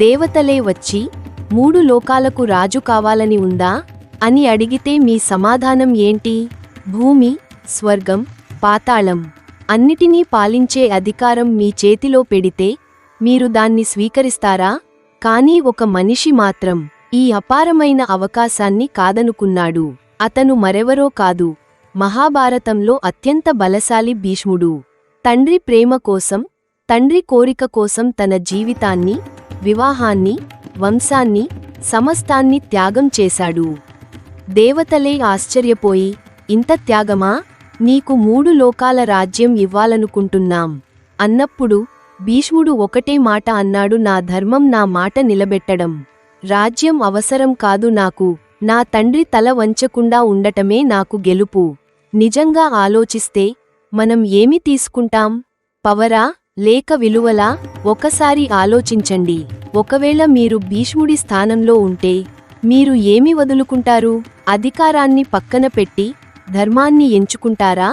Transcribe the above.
దేవతలే వచ్చి మూడు లోకాలకు రాజు కావాలని ఉందా? అని అడిగితే మీ సమాధానం ఏంటి? భూమి స్వర్గం పాతాళం అన్నిటినీ పాలించే అధికారం మీ చేతిలో పెడితే మీరు దాన్ని స్వీకరిస్తారా? కానీ ఒక మనిషి మాత్రం ఈ అపారమైన అవకాశాన్ని కాదనుకున్నాడు. అతను మరెవరో కాదు. మహాభారతంలో అత్యంత బలశాలి భీష్ముడు. తండ్రి ప్రేమ కోసం తండ్రి కోరిక కోసం తన జీవితాన్ని వివాహాన్ని వంశాన్ని సమస్తాన్ని త్యాగం చేశాడు. దేవతలే ఆశ్చర్యపోయి ఇంత త్యాగమా? నీకు మూడు లోకాల రాజ్యం ఇవ్వాలనుకుంటున్నాం. అన్నప్పుడు భీష్ముడు ఒకటే మాట అన్నాడు నా ధర్మం నా మాట నిలబెట్టడం. రాజ్యం అవసరం కాదు నాకు. నా తండ్రి తల వంచకుండా ఉండటమే నాకు గెలుపు. నిజంగా ఆలోచిస్తే మనం ఏమి తీసుకుంటాం? పవరా? లేక విలువలా ఒకసారి ఆలోచించండి. ఒకవేళ మీరు భీష్ముడి స్థానంలో ఉంటే మీరు ఏమి వదులుకుంటారు? అధికారాన్ని పక్కన పెట్టి ధర్మాన్ని ఎంచుకుంటారా?